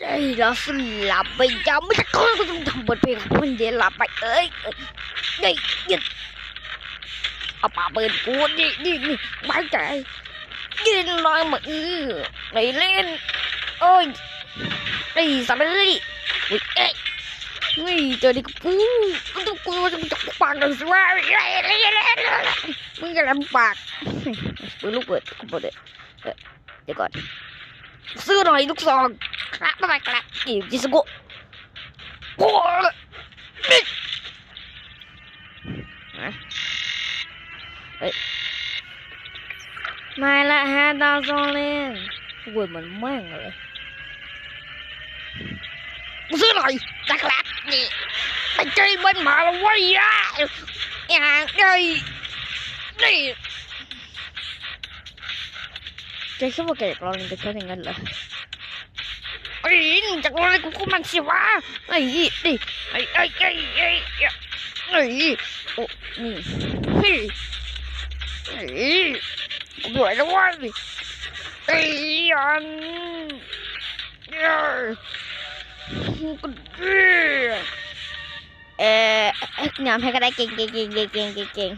ได้แล้วสลับไปยังไม่จะก็ต้องทำบทเพลงของมันเดี๋ยวหลับไปเอ้ยเอ้ยได้ยินเอาปาเปิดกูนี่นี่นี่ไม่ใจยืนลอยมาอือไม่เล่นโอ้ยไอ้สามเลยอุ้ยเอ้ยนี่เจอดิกูกูกูจะจะปากกันสิว่ามึงอย่าลำปากมึงลูกเปิดกูเปิดเดี๋ยวก่อนซื้อหน่อยลูกซอง ครับไม่ไปครับอีจิสกุโอ้ยนี่ฮะเฮ้ยมาละฮะดาวโซเลนโว้ยมั นแม่งเลยซื้อหน่อยนะครับนี่ไปเจอมันมาแล้วเว้ยอะอย่างนี้นี่เจ๊คิดว่ากอยากลองเล่นกับฉันอย่างนั้นเหรอไอ้ยจากลองเล่นกูก็มันสิวะไอ้นี่นี่ไอ้ไอ้ไอ้ไอ้ไอ้โอ้นี่เฮ้ยเฮ้ยกูเหนื่อยแล้วว้ยไอ้ยันเนี่ยกูเอ่อเอ่องามให้ก็ได้เก่งเก่งเก่งเก่งเก่งเก่ง